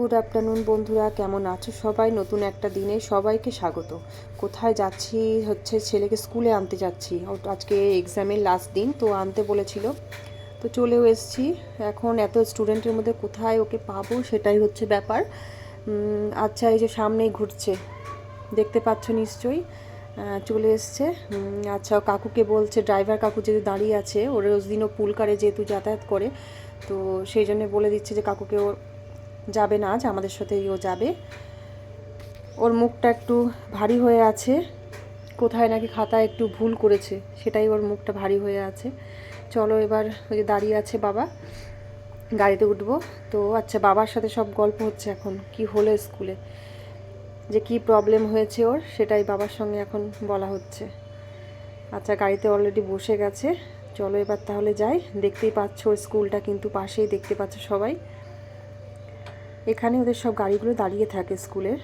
Good afternoon বন্ধুরা। কেমন আছো সবাই? নতুন একটা দিনে সবাইকে স্বাগত। কোথায় যাচ্ছি? হচ্ছে ছেলেকে স্কুলে আনতে যাচ্ছি। আজকে এক্সামের লাস্ট দিন, তো আনতে বলেছিল। তো চলেও এসেছি। এখন এত স্টুডেন্টের মধ্যে কোথায় ওকে পাবো সেটাই হচ্ছে ব্যাপার। আচ্ছা এই যে সামনেই ঘুরছে। দেখতে পাচ্ছ নিশ্চয়ই। চলে এসছে। আচ্ছা কাকুকে বলছে ড্রাইভার কাকু যেহেতু দাঁড়িয়ে আছে, ওর দিনও পুলকারে যেহেতু যাতায়াত করে, তো সেই জন্য বলে দিচ্ছে যে কাকুকে ওর যাবে না আজ আমাদের সাথেই ও যাবে। ওর মুখটা একটু ভারী হয়ে আছে। কোথায় নাকি খাতায় একটু ভুল করেছে, সেটাই ওর মুখটা ভারী হয়ে আছে। চলো এবার ওই যে দাঁড়িয়ে আছে বাবা, গাড়িতে উঠবো। তো আচ্ছা বাবার সাথে সব গল্প হচ্ছে এখন, কি হলো স্কুলে? যে কি প্রবলেম হয়েছে ওর, সেটাই বাবার সঙ্গে এখন বলা হচ্ছে। আচ্ছা গাড়িতে অলরেডি বসে গেছে। চলো এবার তাহলে যাই। দেখতেই পাচ্ছ ওর স্কুলটা কিন্তু পাশেই দেখতে পাচ্ছ সবাই। এখানে ওদের সব গাড়িগুলো দাঁড়িয়ে থাকে স্কুলের।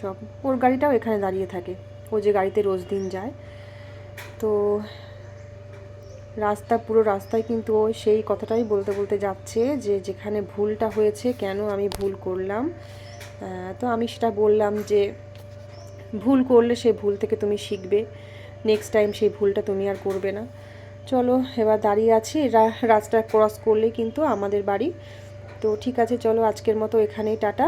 সব, ওর গাড়িটাও এখানে দাঁড়িয়ে থাকে। ও যে গাড়িতে রোজ দিন যায়। তো রাস্তা, পুরো রাস্তায় কিন্তু ও সেই কথাটাই বলতে বলতে যাচ্ছে যে যেখানে ভুলটা হয়েছে কেন আমি ভুল করলাম। তো আমি সেটা বললাম যে ভুল করলে সেই ভুল থেকে তুমি শিখবে। নেক্সট টাইম সেই ভুলটা তুমি আর করবে না। চলো, এবার দাঁড়িয়ে আছি। রাস্তা ক্রস করলেই কিন্তু আমাদের বাড়ি তো ঠিক আছে চলো আজকের মতো এখানেই টাটা।